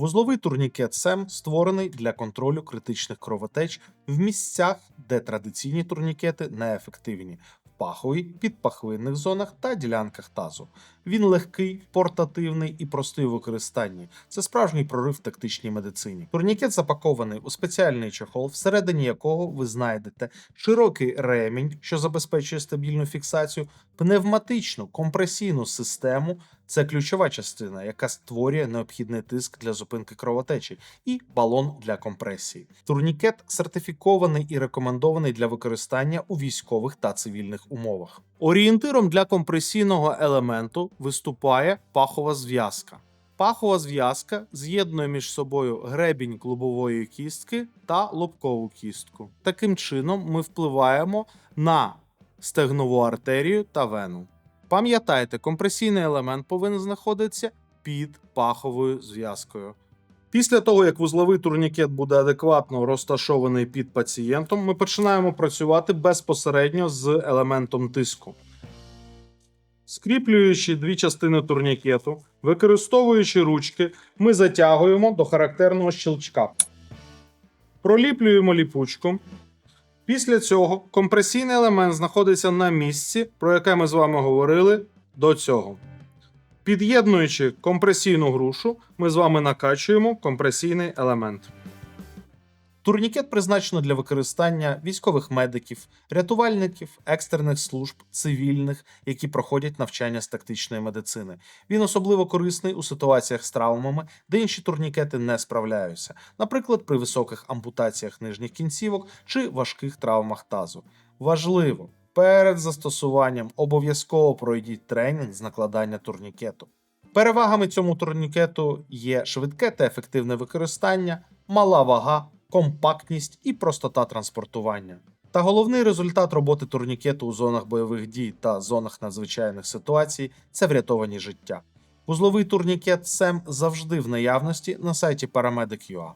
Вузловий турнікет СЕМ створений для контролю критичних кровотеч в місцях, де традиційні турнікети неефективні в паховій, підпахвинних зонах та ділянках тазу. Він легкий, портативний і простий у використанні. Це справжній прорив в тактичній медицині. Турнікет запакований у спеціальний чохол, всередині якого ви знайдете широкий ремінь, що забезпечує стабільну фіксацію, пневматичну компресійну систему. Це ключова частина, яка створює необхідний тиск для зупинки кровотечі, і балон для компресії. Турнікет сертифікований і рекомендований для використання у військових та цивільних умовах. Орієнтиром для компресійного елементу виступає пахова зв'язка. Пахова зв'язка з'єднує між собою гребінь клубової кістки та лобкову кістку. Таким чином, ми впливаємо на стегнову артерію та вену. Пам'ятайте, компресійний елемент повинен знаходитися під паховою зв'язкою. Після того, як вузловий турнікет буде адекватно розташований під пацієнтом, ми починаємо працювати безпосередньо з елементом тиску. Скріплюючи дві частини турнікету, використовуючи ручки, ми затягуємо до характерного щелчка. Проліплюємо ліпучку. Після цього компресійний елемент знаходиться на місці, про яке ми з вами говорили до цього. Під'єднуючи компресійну грушу, ми з вами накачуємо компресійний елемент. Турнікет призначено для використання військових медиків, рятувальників, екстрених служб, цивільних, які проходять навчання з тактичної медицини. Він особливо корисний у ситуаціях з травмами, де інші турнікети не справляються, наприклад, при високих ампутаціях нижніх кінцівок чи важких травмах тазу. Важливо, перед застосуванням обов'язково пройдіть тренінг з накладання турнікету. Перевагами цьому турнікету є швидке та ефективне використання, мала вага, компактність і простота транспортування. Та головний результат роботи турнікету у зонах бойових дій та зонах надзвичайних ситуацій це врятовані життя. Вузловий турнікет СЕМ завжди в наявності на сайті Paramedic.ua.